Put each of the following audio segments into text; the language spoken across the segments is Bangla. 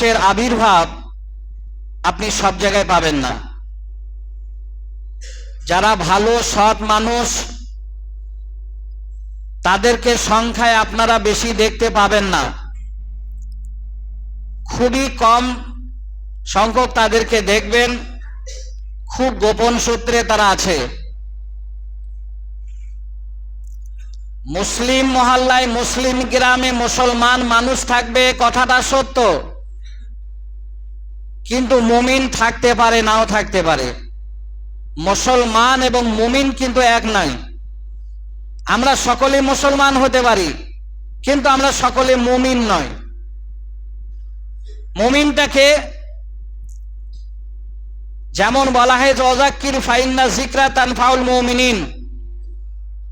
মানুষের আবির্ভাব আপনি সব জায়গায় পাবেন না। যারা ভালো, সৎ মানুষ, তাদেরকে সংখ্যায় আপনারা বেশি দেখতে পাবেন না। খুবই কম সংখ্যক তাদেরকে দেখবেন, খুব গোপন সূত্রে তারা আছে। মুসলিম মহল্লায় মুসলিম গ্রামে মুসলমান মানুষ থাকবে, কথাটা সত্য। কিন্তু মুমিন থাকতে পারে, নাও থাকতে পারে। মুসলমান এবং মুমিন কিন্তু এক নয়। আমরা সকলে মুসলমান হতে পারি, কিন্তু আমরা সকলে মুমিন নয়। মুমিনটাকে যেমন বলা হয় রজাক্কির ফাইন্না জিকরা তানফাউল মুমিনিন।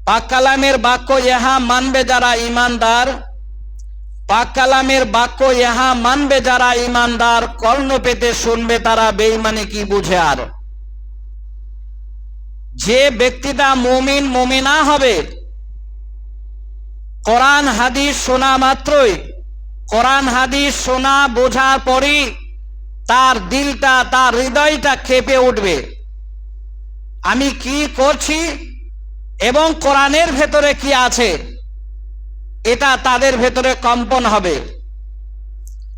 পাক কালামের বাক্য ইহা মানবে যারা ইমানদার পাক কালামের বাক্য ইহা মানবে যারা ইমানদার, কর্ণ পেতে শুনবে তারা বেইমানে কি বুঝে আর? যে ব্যক্তিটা মুমিন, মুমিনা হবে, কোরআন, হাদিস শোনা মাত্রই, কোরআন, হাদিস শোনা বোঝার পরই তার দিলটা, তার হৃদয়টা খেপে উঠবে। আমি কি করছি এবং কোরআনের ভেতরে কি আছে? এটা তাদের ভেতরে কম্পন হবে।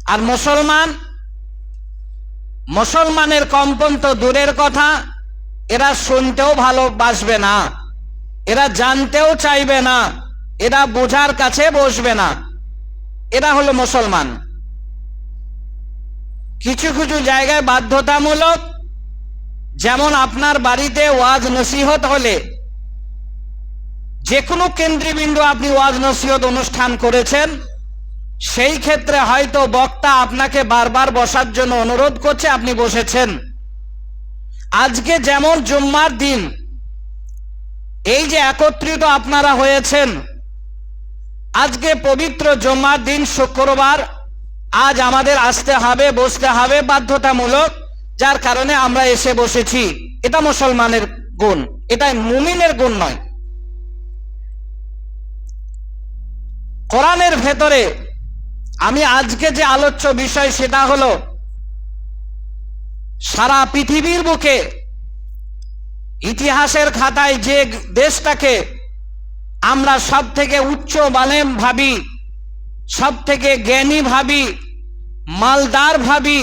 আর মুসলমান, মুসলমানের কম্পন তো দূরের কথা, এরা শুনতেও ভালোবাসবে না, এরা জানতেও চাইবে না, এরা বোঝার কাছে বসবে না। এরা হলো মুসলমান। কিছু কিছু জায়গায় বাধ্যতামূলক, যেমন আপনার বাড়িতে ওয়াজ নসিহত হলে যে কোনো কেন্দ্রবিন্দু আপনি ওয়াজ নসিহত অনুষ্ঠান করেছেন, সেই ক্ষেত্রে হয়তো বক্তা আপনাকে বারবার বসার জন্য অনুরোধ করছে, আপনি বসেছেন। আজকে যেমন জুম্মার দিন, এই যে একত্রিত আপনারা হয়েছেন, আজকে পবিত্র জুম্মার দিন শুক্রবার, আজ আমাদের আসতে হবে, বসতে হবে বাধ্যতামূলক, যার কারণে আমরা এসে বসেছি। এটা মুসলমানের গুণ এটা মুমিনের গুণ নয়। কোরআনের ভেতরে আমি আজকে যে আলোচ্য বিষয় সেটা হলো সারা পৃথিবীর বুকে ইতিহাসের খাতায় যে দেশটাকে আমরা সব থেকে উচ্চ বালেম ভাবি সব থেকে জ্ঞানী ভাবি, মালদার ভাবি,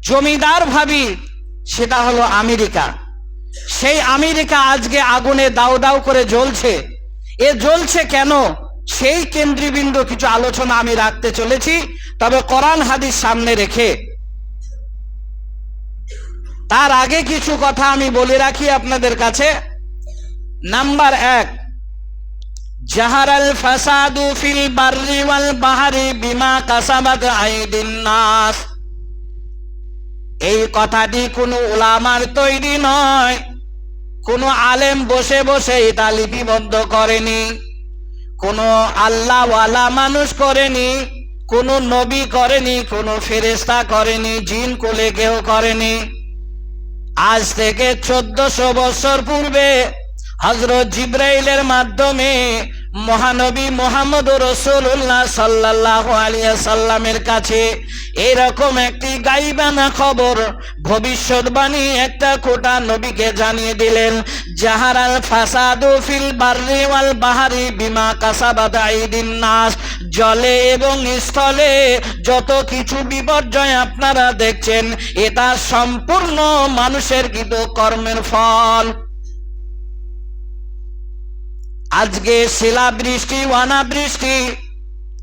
জমিদার ভাবি, সেটা হলো আমেরিকা। সেই আমেরিকা আজকে আগুনে দাউ দাউ করে জ্বলছে। এ জ্বলছে কেন? সেই কেন্দ্রবিন্দু কিছু আলোচনা আমি রাখতে চলেছি, তবে কোরআন হাদিস সামনে রেখে। তার আগে কিছু কথা আমি বলে রাখি আপনাদের কাছে। নাম্বার এক, জাহারাল ফাসাদু ফিল বাররি ওয়াল বাহারি বিমা কাসাবাত আইদিন নাস। এই কথাটি কোনো ওলামার তৈরি নয়, কোনো আলেম বসে বসে এটা লিপিবদ্ধ করেনি। কোনো আল্লাহওয়ালা মানুষ করেনি, কোনো নবী করেনি, কোনো ফেরেস্তা করেনি, জিন কোলে কেউ করেনি। আজ থেকে চোদ্দশো বছর পূর্বে হজরত জিব্রাইলের মাধ্যমে মহানবী মোহাম্মদ রসুল্লাহ সাল্লাহ আলিয়া সাল্লামের কাছে এরকম একটি গাইবানা খবর, ভবিষ্যৎবাণী একটা কোটা নবীকে জানিয়ে দিলেন জাহারাল ফাসাদু ফিল বাররি ওয়াল বাহারি বিমা কাসাবাত আইদিন নাস। জলে এবং স্থলে যত কিছু বিপর্যয় আপনারা দেখছেন, এটা সম্পূর্ণ মানুষের কৃত কর্মের ফল। আজকে শিলাবৃষ্টি অনাবৃষ্টি।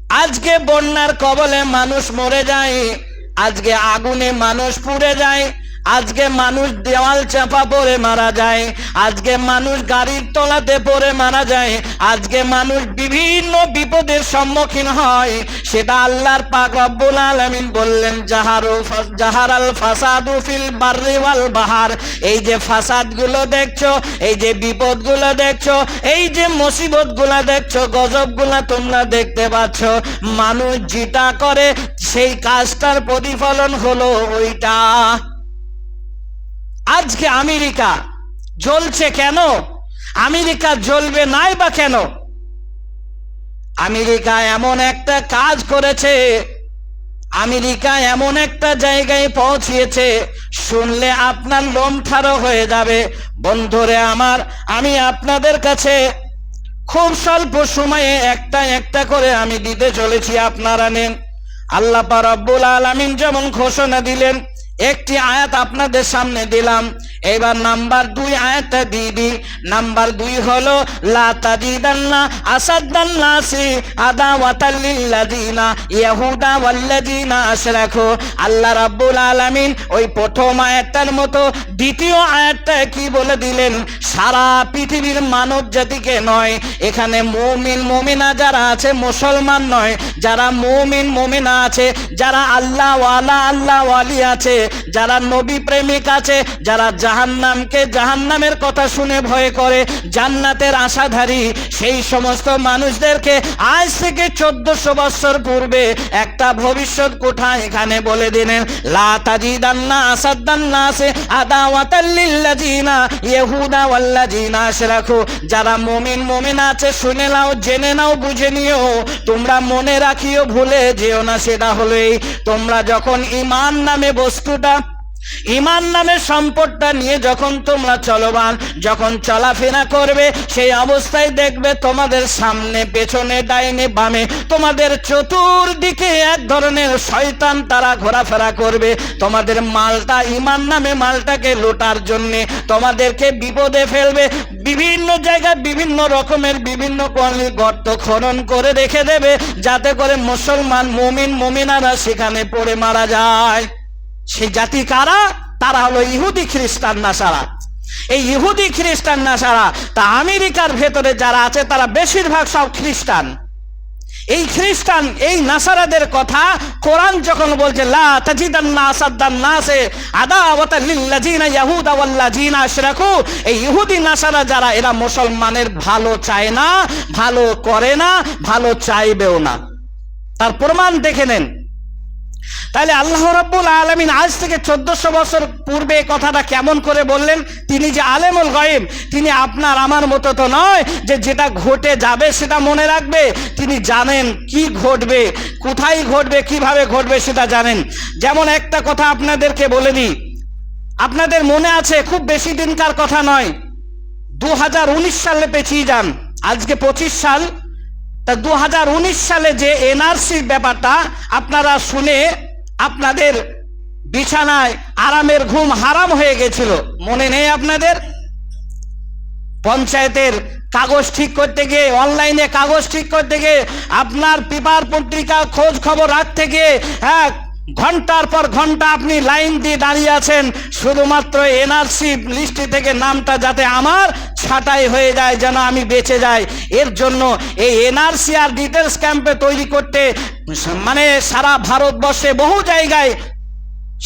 আজকে বন্যার কবলে মানুষ মরে যায়। আজকে আগুনে মানুষ পুড়ে যায়। আজকে মানুষ দেওয়াল চাপা পড়ে মারা যায়। আজকে মানুষ গাড়ির তলাতে পড়ে মারা যায়। আজকে মানুষ বিভিন্ন বিপদের সম্মুখীন হয়। সেটা আল্লাহর পাক রব্বুল আলামিন বললেন, জাহারু জাহারাল ফাসাদু ফিল বাররি ওয়াল বাহার। এই যে ফাসাদগুলো দেখছ, এই যে বিপদগুলো দেখছ, এই যে মুসিবতগুলা দেখছ গজবগুলা তোমরা দেখতে পাচ্ছ। মানুষ যেটা করে, সেই কাজটার প্রতিফলন হলো ওইটা। আজকে আমেরিকা জ্বলছে কেন? আমেরিকা জ্বলবে নাই বা কেন? আমেরিকা এমন একটা কাজ করেছে, আমেরিকা এমন একটা জায়গায় পৌঁছিয়েছে, শুনলে আপনার লোম হয়ে যাবে। বন্ধুরে আমার, আমি আপনাদের কাছে খুব স্বল্প সময়ে একটা একটা করে আমি দিতে চলেছি, আপনারা নেন। আল্লাহ রব্বুল আলামিন যেমন ঘোষণা দিলেন একটি আয়াত আপনাদের সামনে দিলাম। এবার নাম্বার দুই আয়াতটা দিই। নাম্বার দুই হলো, লা তাজিদান্না আসাদ্দান্নাসি আদাওয়াতাল লিল্লাযিনা ইয়াহুদা ওয়াল্লাযিনা আশরাকু। আল্লাহ রাব্বুল আলামিন ওই প্রথম আয়াতটার মতো দ্বিতীয় আয়াতটা কি বলে দিলেন? সারা পৃথিবীর মানব জাতিকে নয়, এখানে মুমিন, মুমিনা যারা আছে, মুসলমান নয়। যারা মুমিন, মুমিনা আছে, যারা আল্লাহ ওয়ালা আল্লাহ ওয়ালি আছে যারা নবী প্রেমিক আছে, যারা জাহান্নামকে জাহান্নামের কথা শুনে ভয় করে, জান্নাতের আশাধারী, সেই সমস্ত মানুষদেরকে আজ থেকে চোদ্দশো বছর পূর্বে একটা ভবিষ্যৎ কোঠা এখানে বলে দিলেন, লা তাজিদান্না আসাদ্দান্না আছে আদাওয়াতাল্লিল্লাযিনা ইহুদা ওয়াল্লাযিনা আশরাকু। যারা মুমিন মুমিন আছে, শুনে নাও, জেনে নাও, বুঝে নিও। তোমরা মনে রাখিও, ভুলে যেও না, সেটা হলোই তোমরা যখন ইমান নামে বস্তুটা ইমান নামের সম্পদটা নিয়ে যখন তোমরা চলবান, যখন চলাফেরা করবে, সেই অবস্থায় দেখবে তোমাদের সামনে, পেছনে, ডাইনে, বামে, তোমাদের চতুর্দিকে এক ধরনের শয়তান তারা ঘোরাফেরা করবে। তোমাদের মালটা ইমান নামে মালটাকে লোটার জন্যে তোমাদেরকে বিপদে ফেলবে। বিভিন্ন জায়গায় বিভিন্ন রকমের বিভিন্ন কোয়ালি গর্ত খনন করে রেখে দেবে, যাতে করে মুসলমান, মুমিন, মুমিনারা সেখানে পড়ে মারা যায়। সেই জাতি কারা? তারা হলো ইহুদি খ্রিস্টান নাসারা। এই ইহুদি খ্রিস্টান নাসারা, তা আমেরিকার ভেতরে যারা আছে, তারা বেশিরভাগ সব খ্রিস্টান। এই খ্রিস্টান, এই নাসারাদের কথা কোরআন যখন বলছে, লা তাজিদান্না আসাদ্দান নাসে আদাওয়াতা লিল্লাযিনা ইয়াহুদা ওয়াল্লাযিনা আশরাকু। এই ইহুদি নাসারা যারা, এরা মুসলমানের ভালো চায় না, ভালো করে না, ভালো চাইবেও না। তার প্রমাণ দেখে নেন। তাহলে আল্লাহ রাব্বুল আলমিন আজ থেকে চোদ্দশো বছর পূর্বে কথাটা কেমন করে বললেন? তিনি যে আলেমুল গয়েব, তিনি আপনার আমার মতো তো নয় যে যেটা ঘটে যাবে সেটা মনে রাখবে। তিনি জানেন কি ঘটবে, কোথায় ঘটবে, কীভাবে ঘটবে সেটা জানেন। যেমন একটা কথা আপনাদেরকে বলে দিই, আপনাদের মনে আছে খুব বেশি দিনকার কথা নয়, দু সালে পেছিয়ে যান, আজকে পঁচিশ সাল। তা দু হাজার উনিশ সালে যে এনআরসির ব্যাপারটা আপনারা শুনে আপনাদের বিছানায় আরামের ঘুম হারাম হয়ে গেছিল। মনে নেই আপনাদের? পঞ্চায়েতের কাগজ ঠিক করতে গিয়ে, অনলাইনে কাগজ ঠিক করতে গিয়ে, আপনার পেপার পত্রিকা খোঁজ খবর রাখতে গিয়ে হ্যাঁ ঘণ্টার পর ঘণ্টা আপনি লাইন দিয়ে দাঁড়িয়ে আছেন, শুধুমাত্র এনআরসি লিস্টে থেকে নামটা যাতে আমার ছাঁটাই হয়ে যায়, যেন আমি বেঁচে যাই। এর জন্য এই এনআরসি আর ডিটেলস ক্যাম্পে তৈরি করতে মানে সারা ভারতবর্ষে বহু জায়গায়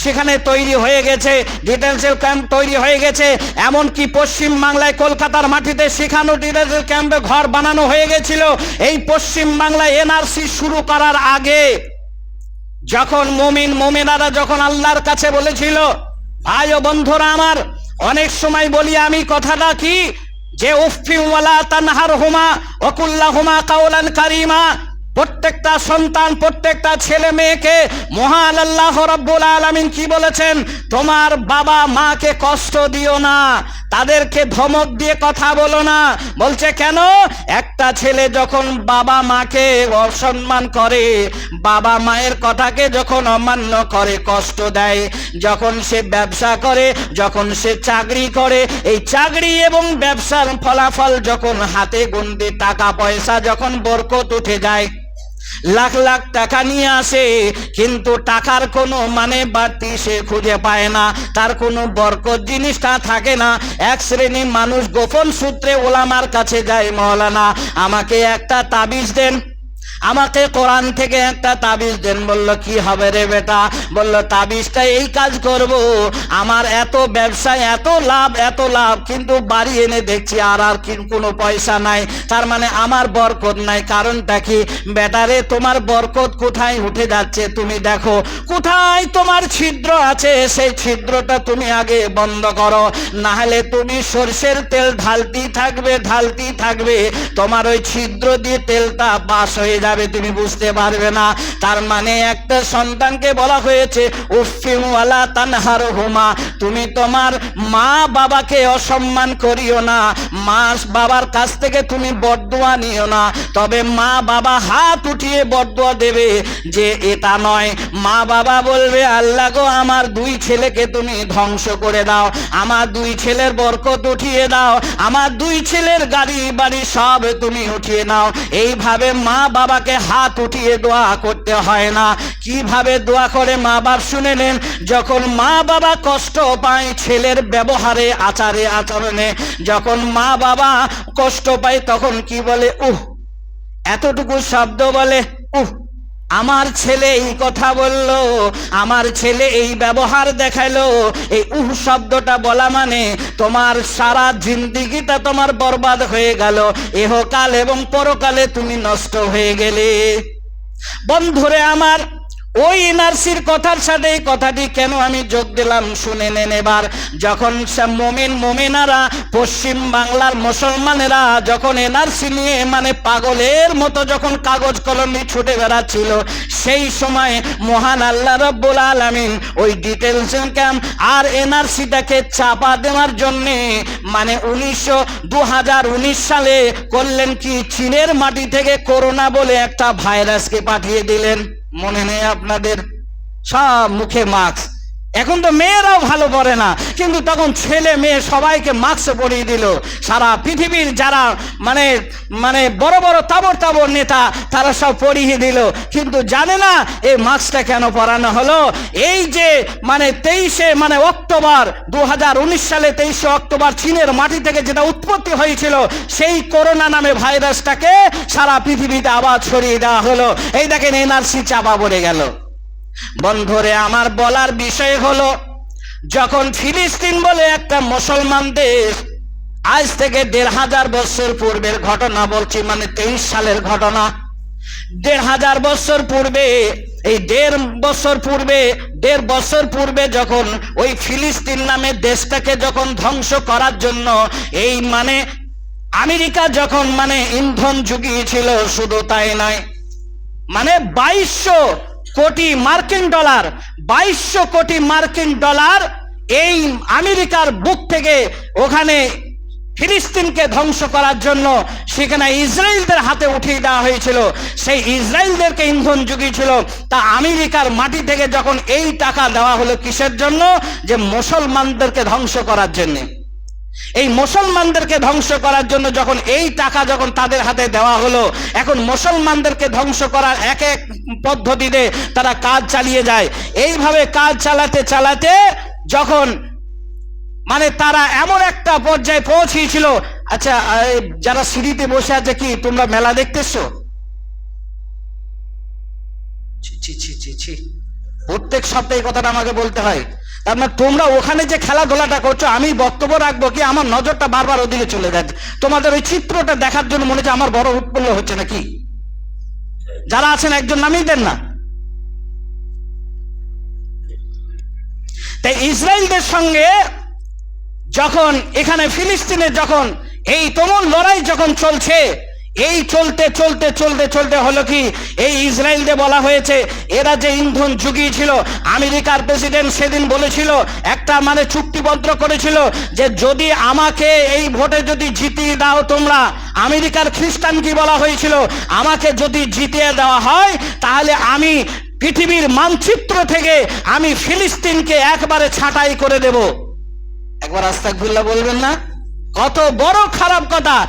সেখানে তৈরি হয়ে গেছে ডিটেলসের ক্যাম্প তৈরি হয়ে গেছে, এমনকি পশ্চিম বাংলায় কলকাতার মাটিতে সেখানেও ডিটেলসের ক্যাম্পে ঘর বানানো হয়ে গেছিল। এই পশ্চিম বাংলায় এনআরসি শুরু করার আগে যখন মুমিন মমিনারা যখন আল্লাহর কাছে বলেছিল, ভাই ও বন্ধুরা আমার, অনেক সময় বলি আমি কথাটা কি? যে উফি তানহার হুমা অকুল্লা হুমা কাউলান কারিমা। প্রত্যেকটা সন্তান, প্রত্যেকটা ছেলে মেয়েকে মহান আল্লাহ রব্বুল আলামিন কি বলেছেন? তোমার বাবা মাকে কষ্ট দিও না, তাদেরকে ধমক দিয়ে কথা বলো না। বলছে, কেন? একটা ছেলে যখন বাবা মাকে অসম্মান করে, বাবা মায়ের কথাকে যখন অমান্য করে, কষ্ট দেয়, যখন সে ব্যবসা করে, যখন সে চাকরি করে, এই চাকরি এবং ব্যবসার ফলাফল যখন হাতে গুনতে টাকা পয়সা যখন বরকত উঠে যায় লাখ লাখ টাকা নিয়ে আসে, কিন্তু টাকার কোনো মানে বাড়তি সে খুঁজে পায় না। তার কোনো বরকত জিনিসটা থাকে না। এক শ্রেণি মানুষ গোপন সূত্রে ওলামার কাছে যায়, মৌলানা, আমাকে একটা তাবিজ দেন। আমাকে কোরআন থেকে একটা তাবিজ দেন, বলল, কি হবে রে বেটা? বলল, তাবিজটা এই কাজ করব। আমার এত ব্যবসায় এত লাভ এত লাভ, কিন্তু বাড়ি এনে দেখছি আর আর কোনো পয়সা নাই। তার মানে আমার বরকত নাই। কারণটা কি? বেটারে তোমার বরকত কোথায় উঠে যাচ্ছে তুমি দেখো। কোথায় তোমার ছিদ্র আছে? সেই ছিদ্রটা তুমি আগে বন্ধ করো। না হলে তুমি সর্ষের তেল ঢালতেই থাকবে ঢালতেই থাকবে। তোমার ওই ছিদ্র দিয়ে তেলটা বাস হয়ে যাবে যাবে, তুমি বুঝতে পারবে না। তার মানে একটা সন্তানকে বলা হয়েছে উফিমওয়ালা তানহার হুমা তুমি তোমার মা বাবাকে অসম্মান করিও না। মা বাবার কাছ থেকে তুমি বদুয়া নিও না। তবে মা বাবা হাত উঠিয়ে বদুয়া দেবে যে, এটা নয়। মা বাবা বলবে, আল্লাহ গো, আমার দুই ছেলেকে তুমি ধ্বংস করে দাও। আমার দুই ছেলের বরকত উঠিয়ে দাও। আমার দুই ছেলের গাড়ি বাড়ি সব তুমি উঠিয়ে নাও। এইভাবে মা বাবাকে হাত উঠিয়ে দোয়া করতে হয় না। কীভাবে দোয়া করে মা বাপ শুনে নেন? যখন মা বাবা কষ্ট পায় ছেলের ব্যবহারে, আচারে, আচরণে, যখন মা বাবা কষ্ট পায় তখন কি বলে? উহ, এতটুকু শব্দ বলে, উহ। আমার ছেলে এই কথা বলল, আমার ছেলে এই ব্যবহার দেখাল এই উহ শব্দটা বলা মানে তোমার সারা জিন্দিগিটা তোমার বরবাদ হয়ে গেল, এহকাল এবং পরকালে তুমি নষ্ট হয়ে গেলে। বন্ধুরে আমার ওই এনআরসির কথার সাথে এই কথাটি কেন আমি যোগ দিলাম? শুনে নেন এবার। যখন মোমিন মোমিনারা, পশ্চিম বাংলার মুসলমানেরা যখন এনআরসি নিয়ে মানে পাগলের মতো যখন কাগজ কলম ছুটে বেড়াচ্ছিল, সেই সময় মহান আল্লাহ রব্বুল আলমিন ওই ডিটেলস ক্যাম্প আর এনআরসিটাকে চাপা দেওয়ার জন্যে মানে উনিশশো দু হাজার উনিশ সালে করলেন কি? চীনের মাটি থেকে করোনা বলে একটা ভাইরাসকে পাঠিয়ে দিলেন। মনে নেই আপনাদের? সব মুখে মাস্ক এখন তো মেয়েরাও ভালো পড়ে না। কিন্তু তখন ছেলে মেয়ে সবাইকে মাস্ক পরিয়ে দিল। সারা পৃথিবীর যারা মানে মানে বড় বড় তাবর তাবর নেতা, তারা সব পরিয়ে দিল। কিন্তু জানে না এই মাস্কটা কেন পরানো হলো? এই যে মানে তেইশে মানে অক্টোবর দু হাজার উনিশ সালে তেইশে অক্টোবর চীনের মাটি থেকে যেটা উৎপত্তি হয়েছিল, সেই করোনা নামে ভাইরাসটাকে সারা পৃথিবীতে আবার ছড়িয়ে দেওয়া হলো। এই দেখেন এনআরসি চাপা পড়ে গেল। বন্ধুরে, আমার বলার বিষয় হলো, যখন ফিলিস্তিন বলে একটা মুসলমান দেশ, আজ থেকে দেড় হাজার বছর পূর্বের ঘটনা বলছি মানে তেইশ সালের ঘটনা। দেড় হাজার বছর পূর্বে, এই দেড় বছর পূর্বে, দেড় বছর পূর্বে যখন ওই ফিলিস্তিন নামে দেশটাকে যখন ধ্বংস করার জন্য, এই মানে আমেরিকা যখন মানে ইন্ধন জুগিয়েছিল, শুধু তাই নয় মানে বাইশশো কোটি মার্কিন ডলার, বাইশশো কোটি মার্কিন ডলার এই আমেরিকার বুক থেকে ওখানে ফিলিস্তিনকে ধ্বংস করার জন্য সেখানে ইসরায়েলদের হাতে উঠিয়ে দেওয়া হয়েছিল। সেই ইসরায়েলদেরকে ইন্ধন জুগিয়েছিল তা আমেরিকার মাটি থেকে যখন এই টাকা দেওয়া হলো কিসের জন্য? যে মুসলমানদেরকে ধ্বংস করার জন্যে। এই মুসলমানদেরকে ধ্বংস করার জন্য যখন এই টাকা যখন তাদের হাতে দেওয়া হলো এখন মুসলমানদেরকে ধ্বংস করার এক এক পদ্ধতিতে তারা কাজ চালিয়ে যায় এইভাবে কাজ চালাতে চালাতে যখন মানে তারা এমন একটা পর্যায়ে পৌঁছিয়েছিল আচ্ছা যারা সিঁড়িতে বসে আছে কি তোমরা মেলা দেখতেছো ছি, ছি, ছি, ছি। প্রত্যেক সপ্তাহে কথাটা আমাকে বলতে হয়। তার মানে তোমরা ওখানে যে খেলাধুলাটা করছ, আমি বক্তব্য রাখব কি, আমার নজরটা বারবার ওদিকে চলে যাচ্ছে তোমাদের ওই চিত্রটা দেখার জন্য মনে হচ্ছে আমার বড় উৎপন্ন হচ্ছে নাকি? যারা আছেন একজন নামিয়ে দেন না। তাই ইসরায়েলদের সঙ্গে যখন, এখানে ফিলিস্তিনে যখন, এই তুমুল লড়াই যখন চলছে এই চলতে চলতে চলতে চলতে হলো কি? এই ইসরায়েলকে বলা হয়েছে এরা যে ইন্ধন জুগিয়েছিল আমেরিকার প্রেসিডেন্ট সেদিন বলেছিল একটা মানে চুক্তিপত্র করেছিল যে যদি আমাকে এই ভোটে যদি জিতিয়ে দাও তোমরা আমেরিকার খ্রিস্টান কি বলা হয়েছিল? আমাকে যদি জিতিয়ে দেওয়া হয় তাহলে আমি পৃথিবীর মানচিত্র থেকে আমি ফিলিস্তিনকে একবারে ছাঁটাই করে দেব। একবার আস্তাকফিল্লাহ বলবেন না। কত বড় খারাপ কথা।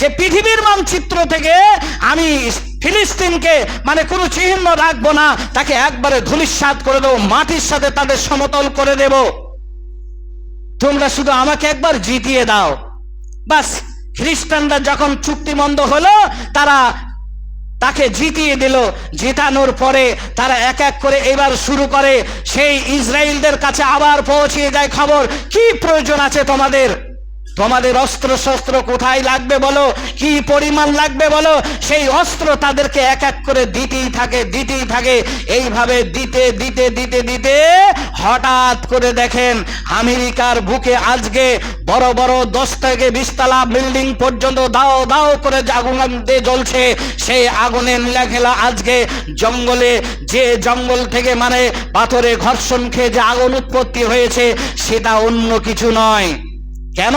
যে পৃথিবীর মানচিত্র থেকে আমি ফিলিস্তিনকে মানে কোনো চিহ্ন রাখব না, তাকে একবারে ধুলিস্বাদ করে দেবো, মাটির সাথে তাদের সমতল করে দেব। তোমরা শুধু আমাকে একবার জিতিয়ে দাও। বাস খ্রিস্টানরা যখন চুক্তিবন্ধ হলো, তারা তাকে জিতিয়ে দিল। জেতানোর পরে তারা এক এক করে এবার শুরু করে, সেই ইসরায়েলদের কাছে আবার পৌঁছিয়ে যায় খবর। কি প্রয়োজন আছে তোমাদের? তোমাদের অস্ত্র শস্ত্র কোথায় লাগবে বলো? কি পরিমাণ লাগবে বলো? সেই অস্ত্র তাদেরকে এক এক করে দিতেই থাকে দিতেই থাকে। এইভাবে দিতে দিতে দিতে দিতে হঠাৎ করে দেখেন আমেরিকার বুকে আজকে বড় বড় দশ থেকে বিশতলা বিল্ডিং পর্যন্ত দাও দাও করে আগুন দিয়ে জ্বলছে। সেই আগুনের লীলাখেলা আজকে জঙ্গলে, যে জঙ্গল থেকে মানে পাথরে ঘর্ষণ খেয়ে যে আগুন উৎপত্তি হয়েছে, সেটা অন্য কিছু নয়। কেন?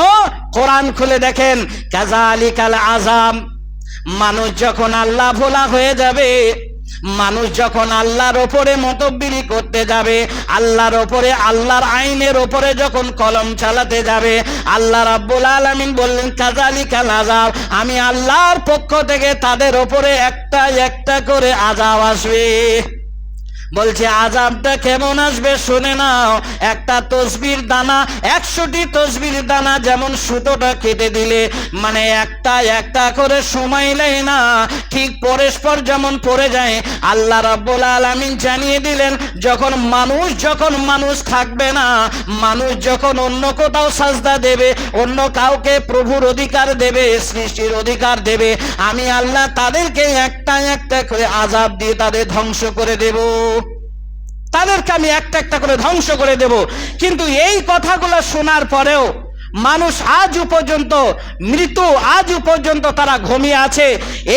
কোরআন খুলে দেখেন কাজালিকাল আজাম মানুষ যখন আল্লাহ ভোলা হয়ে যাবে, মানুষ যখন আল্লাহর ওপরে মতবিলি করতে যাবে, আল্লাহর ওপরে, আল্লাহর আইনের ওপরে যখন কলম চালাতে যাবে, আল্লাহ রাব্বুল আলামিন বললেন কাজালিকাল আজাব আমি আল্লাহর পক্ষ থেকে তাদের ওপরে একটা একটা করে আজাব আসবে। বলছে আজাবটা কেমন আসবে শুনে নাও। একটা তসবির দানা, একশোটি তসবির দানা যেমন সুতোটা কেটে দিলে মানে একটা একটা করে সময় নেয় না। ঠিক পরস্পর যেমন পড়ে যায়, আল্লাহ রাব্বুল আলামিন জানিয়ে দিলেন, যখন মানুষ যখন মানুষ থাকবে না, মানুষ যখন অন্য কোথাও সাজদা দেবে, অন্য কাউকে প্রভুর অধিকার দেবে, সৃষ্টির অধিকার দেবে, আমি আল্লাহ তাদেরকে একটা একটা করে আজাব দিয়ে তাদের ধ্বংস করে দেব। তাদেরকে আমি একটা একটা করে ধ্বংস করে দেব। কিন্তু এই কথাগুলো শোনার পরেও মানুষ আজ পর্যন্ত, মৃত্যু আজ পর্যন্ত তারা ঘুমিয়ে আছে।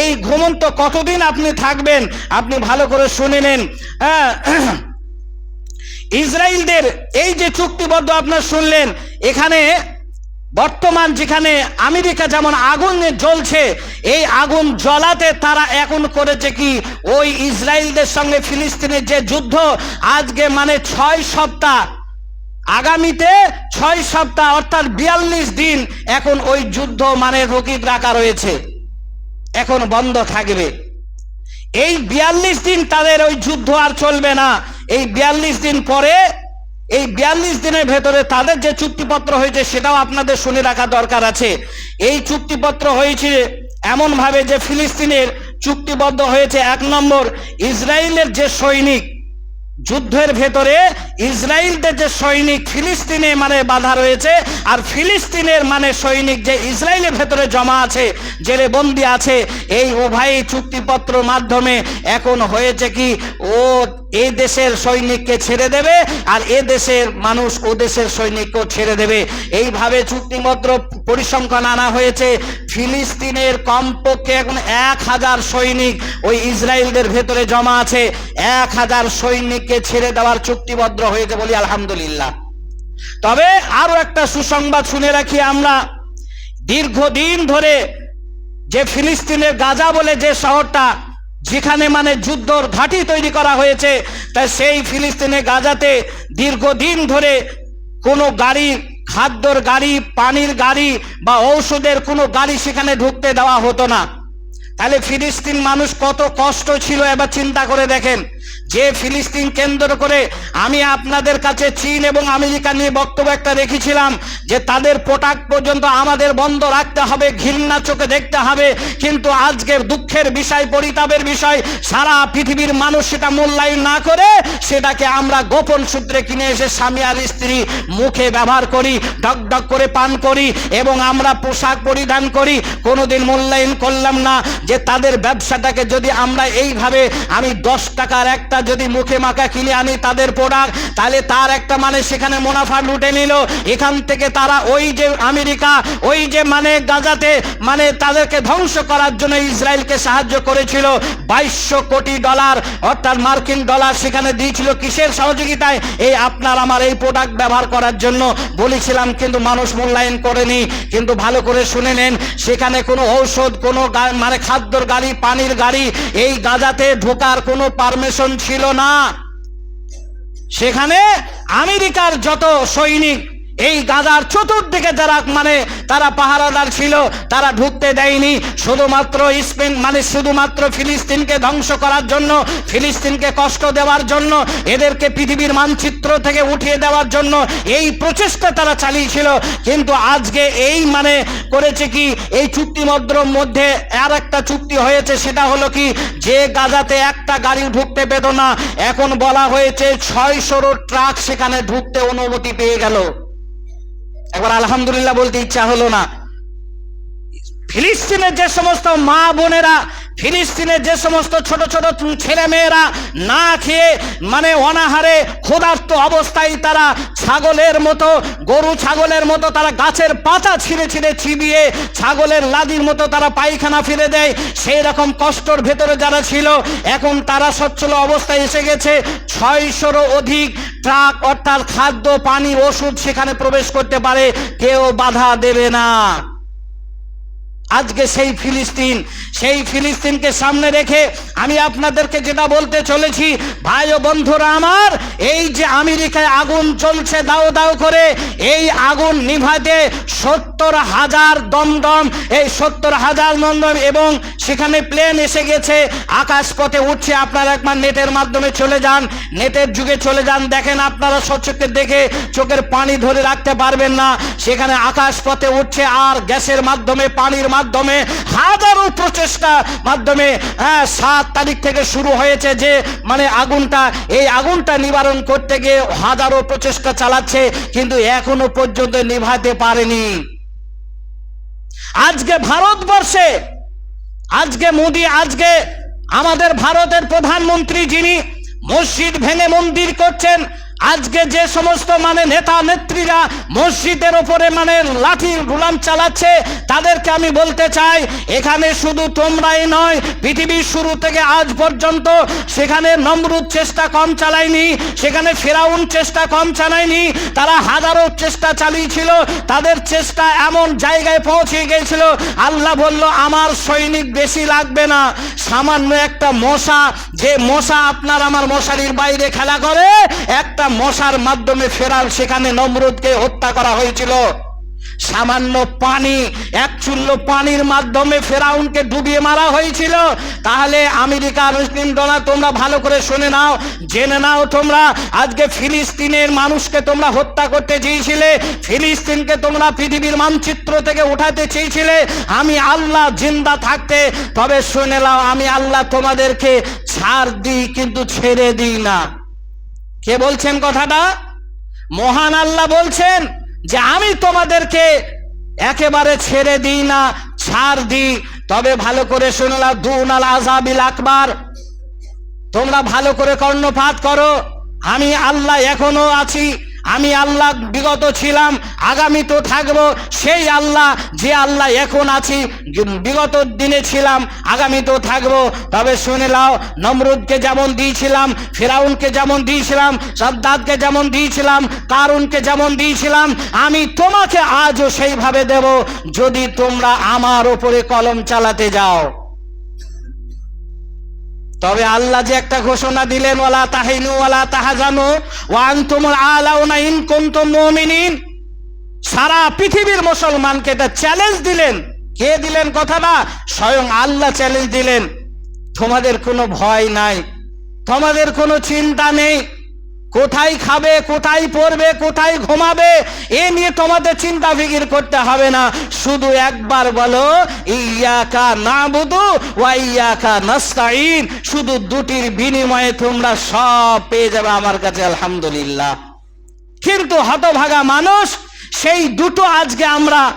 এই ঘুমন্ত কতদিন আপনি থাকবেন, আপনি ভালো করে শুনে নেন। হ্যাঁ ইসরায়েলদের এই যে চুক্তিবদ্ধ আপনার শুনলেন, এখানে বর্তমান যেখানে আমেরিকা যেমন আগুনে জ্বলছে, এই আগুন জ্বলাতে তারা এখন করেছে কি? ওই ইসরায়েলদের সঙ্গে ফিলিস্তিনের যে যুদ্ধ, আজকে মানে ছয় সপ্তাহ। আগামীতে ছয় সপ্তাহ, অর্থাৎ বিয়াল্লিশ দিন এখন ওই যুদ্ধ মানে রোগীর রাখা রয়েছে। এখন বন্ধ থাকবে। এই বিয়াল্লিশ দিন তাদের ওই যুদ্ধ আর চলবে না। এই বিয়াল্লিশ দিন পরে এই বিয়াল্লিশ দিনের ভেতরে তাদের যে চুক্তিপত্র হয়েছে সেটাও আপনাদের শুনে রাখা দরকার আছে। এই চুক্তিপত্র হয়েছে এমনভাবে যে ফিলিস্তিনের চুক্তিবদ্ধ হয়েছে এক নম্বর, ইসরায়েলের যে সৈনিক যুদ্ধের ভেতরে ইসরায়েলদের যে সৈনিক ফিলিস্তিনে মানে বাধা রয়েছে, আর ফিলিস্তিনের মানে সৈনিক যে ইসরায়েলের ভেতরে জমা আছে, জেলে বন্দি আছে, এই উভয় চুক্তিপত্র মাধ্যমে এখন হয়েছে কি, ও এই দেশের সৈনিককে ছেড়ে দেবে আর এ দেশের মানুষ ও দেশের সৈনিককেও ছেড়ে দেবে। এইভাবে চুক্তিপত্র পরিসংখ্যান আনা হয়েছে। ফিলিস্তিনের কমপক্ষে এখন এক হাজার সৈনিক ওই ইসরায়েলদের ভেতরে জমা আছে। এক হাজার সৈনিককে ছেড়ে দেওয়ার চুক্তিবদ্ধ হয়েছে বলি আলহামদুলিল্লাহ। তবে আরও একটা সুসংবাদ শুনে রাখি আমরা। দীর্ঘদিন ধরে যে ফিলিস্তিনের গাজা বলে যে শহরটা যেখানে মানে যুদ্ধর ঘাঁটি তৈরি করা হয়েছে, তাই সেই ফিলিস্তিনে গাজাতে দীর্ঘদিন ধরে কোনো গাড়ি, খাদ্যর গাড়ি, পানির গাড়ি বা ঔষধের কোনো গাড়ি সেখানে ঢুকতে দেওয়া হতো না। তাহলে ফিলিস্তিন মানুষ কত কষ্ট ছিল, এবার চিন্তা করে দেখেন। যে ফিলিস্তিন কেন্দ্র করে আমি আপনাদের কাছে চীন এবং আমেরিকা নিয়ে বক্তব্য একটা রেখেছিলাম যে তাদের পোটাক পর্যন্ত আমাদের বন্ধ রাখতে হবে, ঘৃণা চোখে দেখতে হবে। কিন্তু আজকের দুঃখের বিষয়, পরিতাপের বিষয়, সারা পৃথিবীর মানুষ সেটা মূল্যায়ন না করে সেটাকে আমরা গোপন সূত্রে কিনে এসে স্বামী আর স্ত্রী মুখে ব্যবহার করি ডক ডক করে পান করি এবং আমরা পোশাক পরিধান করি, কোনোদিন মূল্যায়ন করলাম না যে তাদের ব্যবসাটাকে যদি আমরা এইভাবে আমি দশ টাকার একটা যদি মুখে মাখা কিনে আনি তাদের প্রোডাক্ট তাহলে তার একটা মানে সেখানে মুনাফা লুটে নিল। এখান থেকে তারা ওই যে আমেরিকা, ওই যে মানে গাজাতে মানে তাদেরকে ধ্বংস করার জন্য ইসরায়েলকে সাহায্য করেছিল। বাইশশো কোটি ডলার, অর্থাৎ মার্কিন ডলার সেখানে দিয়েছিল কিসের সহযোগিতায়? এই আপনার আমার এই প্রোডাক্ট ব্যবহার করার জন্য বলেছিলাম, কিন্তু মানুষ মূল্যায়ন করেনি। কিন্তু ভালো করে শুনে নেন, সেখানে কোনো ঔষধ, কোনো মানে খাদ্যর গাড়ি, পানির গাড়ি, এই গাজাতে ঢোকার কোনো পারমিশন ছিল না। সেখানে আমেরিকার যত সৈনিক এই গাজার চতুর্দিকে যারা মানে তারা পাহারাদার ছিল, তারা ঢুকতে দেয়নি। শুধুমাত্র স্পেন মানে শুধুমাত্র ফিলিস্তিনকে ধ্বংস করার জন্য, ফিলিস্তিনকে কষ্ট দেওয়ার জন্য, এদেরকে পৃথিবীর মানচিত্র থেকে উঠিয়ে দেওয়ার জন্য এই প্রচেষ্টা তারা চালিয়েছিল। কিন্তু আজকে এই মানে করেছে কি, এই চুক্তিমদ্রর মধ্যে আর একটা চুক্তি হয়েছে, সেটা হলো কি, যে গাজাতে একটা গাড়ি ঢুকতে পেত না, এখন বলা হয়েছে ছয়শোর ট্রাক সেখানে ঢুকতে অনুমতি পেয়ে গেল। একবার আলহামদুলিল্লাহ বলতে ইচ্ছা হলো না। ফিলিস্তিনের যে সমস্ত মা বোনেরা ফিলিস্তিনের যে সমস্ত ছোট ছোট ছেলে মেয়েরা না খেয়ে মানে অনাহারে, ক্ষুধার্ত অবস্থায় তারা ছাগলের মতো, গরু ছাগলের মতো তারা গাছের পাতা ছিঁড়ে ছিঁড়ে চিবিয়ে ছাগলের লাদির মতো তারা পায়খানা ফিরে দেয়। সেই রকম কষ্টর ভেতরে যারা ছিল, এখন তারা সচ্ছল অবস্থায় এসে গেছে। ছয়শোরও অধিক ট্রাক অর্থাৎ খাদ্য পানি ওষুধ সেখানে প্রবেশ করতে পারে। কেউ বাধা দেবে না। আজকে সেই ফিলিস্তিন, সেই ফিলিস্তিনকে সামনে রেখে আমি আপনাদেরকে যেটা বলতে চলেছি, ভাই ও বন্ধুরা আমার, এই যে আমেরিকায় আগুন চলছে দাও দাও করে, এই আগুন নিভাতে সত্তর হাজার দমদম, এই সত্তর হাজার দমদম এবং সেখানে প্লেন এসে গেছে, আকাশপথে উঠছে, আপনারা একবার নেটের মাধ্যমে চলে যান, নেটের যুগে চলে যান, দেখেন আপনারা সচক্ষে দেখে চোখের পানি ধরে রাখতে পারবেন না, সেখানে আকাশপথে উঠছে আর গ্যাসের মাধ্যমে পানির মাধ্যমে হাজারো প্রচেষ্টা মাধ্যমে হ্যাঁ সাত তারিখ থেকে শুরু হয়েছে যে মানে আগুনটা, এই আগুনটা নিবারণ করতে গিয়ে হাজারো প্রচেষ্টা চালাচ্ছে, কিন্তু এখনও পর্যন্ত নিভাতে পারেনি। আজকে ভারতবর্ষে, আজকে মোদি, আজকে আমাদের ভারতের প্রধানমন্ত্রী যিনি মসজিদ ভেঙে মন্দির করছেন আজকে যে সমস্ত মানে নেতা নেত্রীরা মসজিদের ওপরে মানে লাঠি গুলাম চালাচ্ছে, তাদেরকে আমি বলতে চাই, এখানে শুধু তোমরাই নয়, পৃথিবীর শুরু থেকে আজ পর্যন্ত সেখানে নমরুদ চেষ্টা কম চালায়নি, সেখানে ফেরাউন চেষ্টা কম চালায়নি, তারা হাজারো চেষ্টা চালিয়েছিল, তাদের চেষ্টা এমন জায়গায় পৌঁছে গিয়েছিল, আল্লাহ বলল, আমার সৈনিক বেশি লাগবে না, সামান্য একটা মশা, যে মশা আপনার আমার মশারির বাইরে খেলা করে, একটা মশার মাধ্যমে ফেরাল সেখানে নমরুদকে হত্যা করা হয়েছিল। সামান্য পানি, এক চুল্ল পানির মাধ্যমে ফেরাউনকে ডুবিয়ে মারা হয়েছিল। তাহলে আমেরিকা মুসলিম ডোনার তোমরা ভালো করে শুনে নাও, জেনে নাও তোমরা, আজকে ফিলিস্তিনের মানুষকে তোমরা হত্যা করতে চেয়েছিলে, ফিলিস্তিনকে তোমরা পৃথিবীর মানচিত্র থেকে উঠাতে চেয়েছিলে। আমি আল্লাহ জিন্দা থাকতে, তবে শুনে নাও, আমি আল্লাহ তোমাদেরকে ছাড় দিই, কিন্তু ছেড়ে দিই না। কে বলছেন কথাটা? মহান আল্লাহ বলছেন যে আমি তোমাদেরকে একেবারে ছেড়ে দিই না, ছাড় দিই। তবে ভালো করে শুনলা, দুনাল আজাবিল আকবার। তোমরা ভালো করে কর্ণপাত করো। আমি আল্লাহ এখনও আছি। আমি আল্লাহ বিগত ছিলাম, আগামী তো থাকব। সেই আল্লাহ, যে আল্লাহ এখন আছি বিগত দিনে ছিলাম, আগামী তো থাকব। তবে শুনে লাও নমরুদকে যেমন দিয়েছিলাম, ফেরাউনকে যেমন দিয়েছিলাম, সাদ্দাদকে যেমন দিয়েছিলাম, কারুনকে যেমন দিয়েছিলাম, আমি তোমাকে আজও সেইভাবে দেব। যদি তোমরা আমার ওপরে কলম চালাতে যাও। তবে আল্লাহ যে একটা ঘোষণা দিলেন, ওয়ালা তাহিনু, ওয়ালা তাহাজানু ওয়ান তুমুল আলাউনা ইন কুনতুম মুমিনিন। সারা পৃথিবীর মুসলমানকে এটা চ্যালেঞ্জ দিলেন। কে দিলেন কথা না স্বয়ং আল্লাহ চ্যালেঞ্জ দিলেন। তোমাদের কোনো ভয় নাই, তোমাদের কোনো চিন্তা নেই। কোথায় খাবে, কোথায় পড়বে, কোথায় ঘুমাবে, এ নিয়ে তোমাদের চিন্তা ফিকির করতে হবে না। শুধু একবার বলো, ইয়াকা না বুধু ওয়াইয়াকা নাস্তাইন শুধু দুটির বিনিময়ে তোমরা সব পেয়ে যাবে আমার কাছে, আলহামদুলিল্লাহ। কিন্তু হতভাগা মানুষ, সেই দুটো আজকে আমরা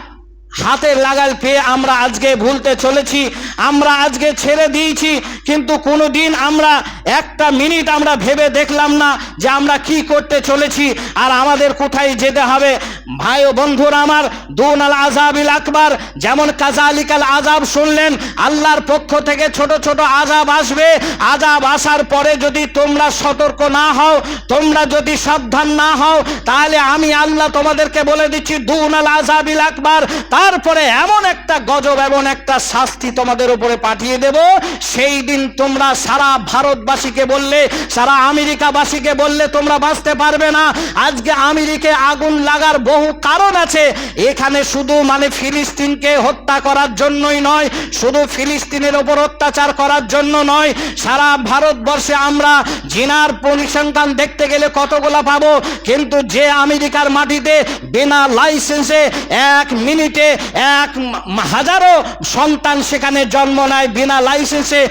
হাতের লাগাল পেয়ে আমরা আজকে ভুলতে চলেছি, আমরা আজকে ছেড়ে দিয়েছি। কিন্তু কোনো দিন আমরা একটা মিনিট আমরা ভেবে দেখলাম না যে আমরা কি করতে চলেছি আর আমাদের কোথায় যেতে হবে। ভাই ও বন্ধুরা আমার দুন আল আজাবিল আকবার, যেমন কাজালিকাল আজাব শুনলেন, আল্লাহর পক্ষ থেকে ছোট ছোট আজাব আসবে। আজাব আসার পরে যদি তোমরা সতর্ক না হও, তোমরা যদি সাবধান না হও, তাহলে আমি আল্লাহ তোমাদেরকে বলে দিচ্ছি দুন আল আজাবিল আকবার, তারপরে এমন একটা গজব, এমন একটা শাস্তি তোমাদের উপরে পাঠিয়ে দেব। সেই দিন তোমরা সারা ভারতবাসীকে বললে, সারা আমেরিকাবাসীকে বললে তোমরা বাঁচতে পারবে না। আজকে আমেরিকায় আগুন লাগার বহু কারণ আছে। এখানে শুধু মানে ফিলিস্তিনকে হত্যা করার জন্যই নয়, শুধু ফিলিস্তিনের ওপর অত্যাচার করার জন্য নয়, সারা ভারতবর্ষে আমরা জিনার পরিসংখ্যান দেখতে গেলে কতগুলা পাবো, কিন্তু যে আমেরিকার মাটিতে বিনা লাইসেন্সে এক মিনিটে এক হাজারো সন্তান সেখানে জন্ম নেয়, বিনা লাইসেন্সে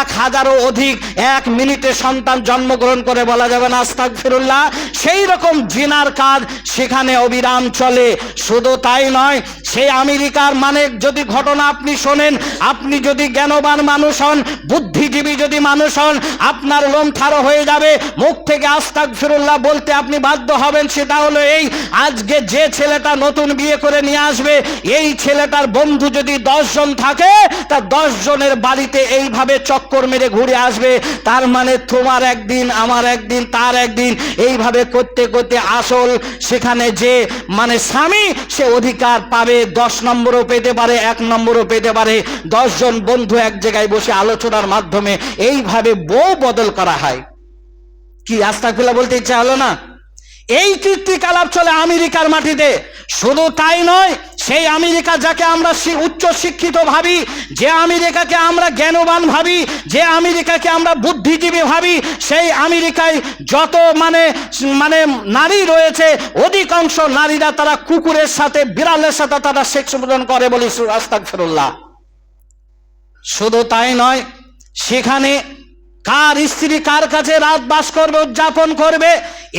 এক হাজারও অধিক এক মিনিটে সন্তান জন্মগ্রহণ করে বলা যাবে না আস্তাক ফিরুল্লাহ সেই রকম জিনার কাজ সেখানে অবিরাম চলে। শুধু তাই নয় সেই আমেরিকার মানে যদি ঘটনা আপনি শোনেন, আপনি যদি জ্ঞানবান মানুষ হন, বুদ্ধিজীবী যদি মানুষ হন, আপনার লোম থারো হয়ে যাবে। মুখ থেকে আস্তাক ফিরুল্লাহ বলতে আপনি বাধ্য হবেন, সেটা হলো এই, আজকে যে ছেলেটা নতুন বিয়ে করে নিয়ে আসবে, এই ছেলেটার বন্ধু যদি জন থাকে, তা দশ জনের বাড়িতে এইভাবে চক্কর মেরে ঘুরে আসবে। তার মানে তোমার একদিন, আমার একদিন, তার একদিন, এইভাবে করতে করতে আসল সেখানে যে মানে স্বামী, সে অধিকার পাবে দশ নম্বরও পেতে পারে, এক নম্বরও পেতে পারে। জন বন্ধু এক জায়গায় বসে আলোচনার মাধ্যমে এইভাবে বউ বদল করা হয়। কি আস্তাকুল্লাহ বলতে ইচ্ছা হলো না? এই কীর্তিকলাপ চলে আমেরিকার মাটিতে। শুধু তাই নয় সেই আমেরিকা যাকে আমরা উচ্চ শিক্ষিত ভাবি, যে আমেরিকাকে আমরা জ্ঞানবান ভাবি, যে আমেরিকাকে আমরা বুদ্ধিজীবী ভাবি, সেই আমেরিকায় যত মানে মানে নারী রয়েছে, অধিকাংশ নারীরা তারা কুকুরের সাথে, বিড়ালের সাথে তারা সেক্স করে বলি আস্তাক ফেরুল্লাহ শুধু তাই নয়, সেখানে কার স্ত্রী কার কাছে রাত বাস করবে উদযাপন করবে?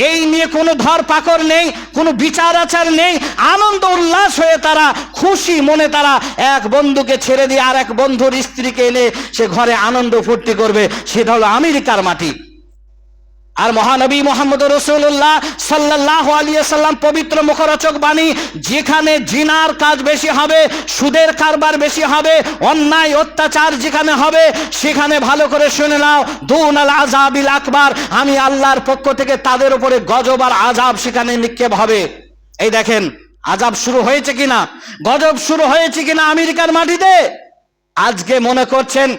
এই নিয়ে কোনো ধর পাকড় নেই, কোনো বিচার আচার নেই। আনন্দ উল্লাস হয়ে তারা খুশি মনে তারা এক বন্ধুকে ছেড়ে দিয়ে আর এক বন্ধুর স্ত্রীকে এনে সে ঘরে আনন্দ ফুর্তি করবে। সেটা হলো আমেরিকার মাটি। আর মহানবী মোহাম্মদ রসুল্লাহ সাল্লাহ আলিয়া সাল্লাম পবিত্র মুখরচক বাণী, যেখানে জিনার কাজ বেশি হবে, সুদের কারবার বেশি হবে, অন্যায় অত্যাচার যেখানে হবে, সেখানে ভালো করে শুনে নাও দুন আল আজাবিল আকবার, আমি আল্লাহর পক্ষ থেকে তাদের উপরে গজব আর আজাব সেখানে নিক্ষেপ হবে। এই দেখেন আজাব শুরু হয়েছে কিনা? গজব শুরু হয়েছে কিনা আমেরিকার মাটিতে? আজকে মনে করছেন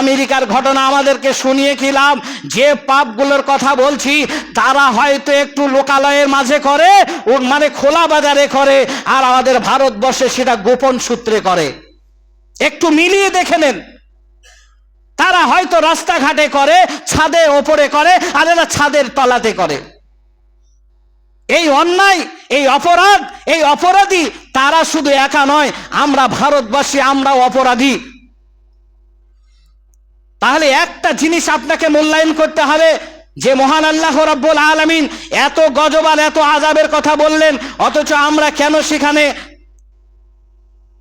আমেরিকার ঘটনা আমাদেরকে শুনিয়ে লাভ যে পাপগুলোর কথা বলছি, তারা হয়তো একটু লোকালয়ের মাঝে করে মানে খোলা বাজারে করে, আর আমাদের ভারতবর্ষে সেটা গোপন সূত্রে করে। একটু মিলিয়ে দেখে নেন। তারা হয়তো রাস্তাঘাটে করে, ছাদে ওপরে করে, আর এরা ছাদের তলাতে করে। এই অন্যায়, এই অপরাধ, এই অপরাধী, তারা শুধু একা নয়, আমরা ভারতবাসী, আমরাও অপরাধী। তাহলে একটা জিনিস আপনাকে মূল্যায়ন করতে হবে, যে মহান আল্লাহ রব্বুল আলমিন এত গজব আর এত আজাবের কথা বললেন, অথচ আমরা কেন সেখানে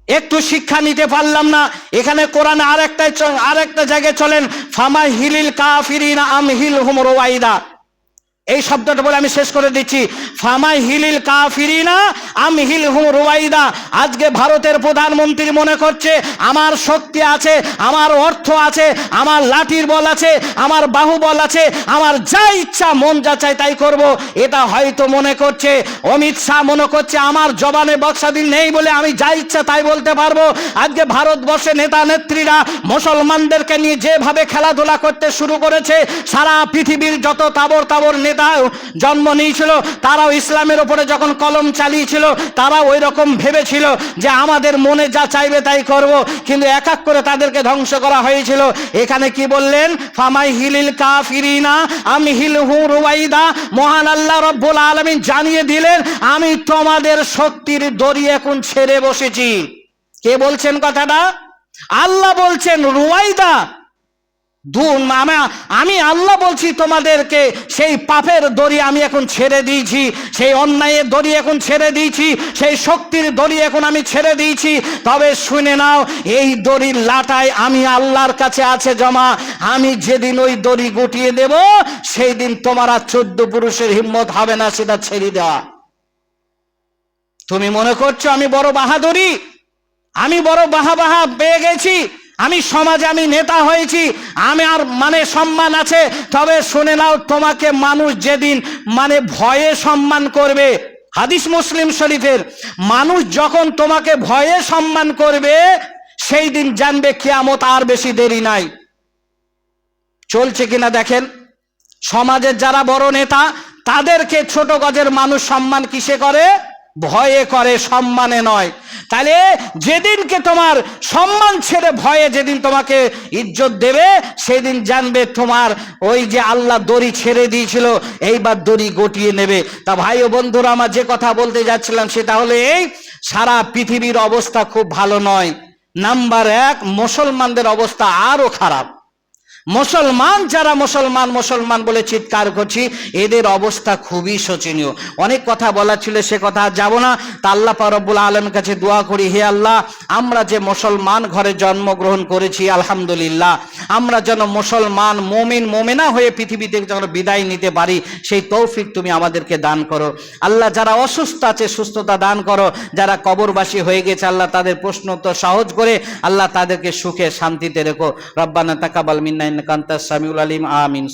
একটু শিক্ষা নিতে পারলাম না? এখানে কোরআন আর একটা আর একটা জায়গায় চলেন ফামা হিলিল কাফিরিনা আম হিল হুম রোয়াইদা এই শব্দটা বলে আমি শেষ করে দিচ্ছি। ফামাই হিলিল কাফিরিনা, আম হিল হুম রুয়াইদা আজকে ভারতের প্রধানমন্ত্রী মনে করছে, আমার শক্তি আছে, আমার অর্থ আছে, আমার লাঠির বল আছে, আমার বাহুবল আছে, আমার যা ইচ্ছা মন যা চাই তাই করব। এটা হয়তো মনে করছে, অমিত শাহ মনে করছে, আমার জবানে বক্সাদিন নেই বলে আমি যা ইচ্ছা তাই বলতে পারব। আজকে ভারতবর্ষে নেতা নেত্রীরা মুসলমানদেরকে নিয়ে যেভাবে খেলাধুলা করতে শুরু করেছে, সারা পৃথিবীর যত তাবর তাবর নেতা জন্ম নিয়েছিল, তারাও ইসলামের ওপরে যখন কলম চালিয়েছিল, তারাও ওই রকম ভেবেছিল যে আমাদের মনে যা চাইবে তাই করব। কিন্তু এক এক করে তাদেরকে ধ্বংস করা হয়েছিল। এখানে কি বললেন? ফামাই হিলিল কাফিরিনা, আমি হিল হু রুবাইদা, মহান আল্লাহ রব্বুল আলমিন জানিয়ে দিলেন, আমি তোমাদের শক্তির দড়ি এখন ছেড়ে বসেছি। কে বলছেন কথাটা? আল্লাহ বলছেন রুয়াইদা দুন আমা- আল্লাহ বলছি তোমাদেরকে, সেই পাপের দড়ি আমি এখন ছেড়ে দিয়েছি, সেই অন্যায়ের দড়ি এখন ছেড়ে দিয়েছি, সেই শক্তির দড়ি এখন আমি ছেড়ে দিয়েছি। তবে শুনে নাও, এই দড়ির লাটায় আমি আল্লাহর কাছে আছে জমা। আমি যেদিন ওই দড়ি গুটিয়ে দেব সেই দিন তোমার আর চোদ্দ পুরুষের হিম্মত হবে না, সেটা ছেড়ে দেওয়া। তুমি মনে করছ আমি বড় বাহাদুরি? আমি বড় বাহা বাহা পেয়ে গেছি? আমি সমাজে আমি নেতা হয়েছি, আমি আর মানে সম্মান আছে, তবে শুনে নাও তোমাকে মানুষ যেদিন মানে ভয়ে সম্মান করবে, হাদিস মুসলিম শরীফের, মানুষ যখন তোমাকে ভয়ে সম্মান করবে, সেই দিন জানবে কেয়ামত আর বেশি দেরি নাই। চলছে কিনা দেখেন? সমাজের যারা বড় নেতা, তাদেরকে ছোট গজের মানুষ সম্মান কিসে করে? ভয়ে করে, সম্মানে নয়। তাহলে যেদিনকে তোমার সম্মান ছেড়ে ভয়ে যেদিন তোমাকে ইজ্জত দেবে, সেদিন জানবে তোমার ওই যে আল্লাহ দড়ি ছেড়ে দিয়েছিল, এইবার দড়ি গটিয়ে নেবে। তা ভাই ও বন্ধুরা, আমার যে কথা বলতে যাচ্ছিলাম সেটা হলো এই, সারা পৃথিবীর অবস্থা খুব ভালো নয়। নাম্বার এক, মুসলমানদের অবস্থা আরও খারাপ। মুসলমান, যারা মুসলমান মুসলমান বলে চিৎকার করছি, এদের অবস্থা খুবই শোচনীয়। অনেক কথা বলা ছিল, সে কথা যাব না। তা আল্লাহ রব্বুল আলমের কাছে দোয়া করি, হে আল্লাহ, আমরা যে মুসলমান ঘরে জন্মগ্রহণ করেছি, আলহামদুলিল্লাহ, আমরা যেন মুসলমান, মোমিন, মোমেনা হয়ে পৃথিবী থেকে যেন বিদায় নিতে পারি, সেই তৌফিক তুমি আমাদেরকে দান করো। আল্লাহ, যারা অসুস্থ আছে, সুস্থতা দান করো। যারা কবরবাসী হয়ে গেছে, আল্লাহ তাদের প্রশ্ন তো সহজ করে, আল্লাহ তাদেরকে সুখে শান্তিতে রেখো। রব্বানা তাকাবাল মিন্না আনতাস সামিউল আলিম আমিন।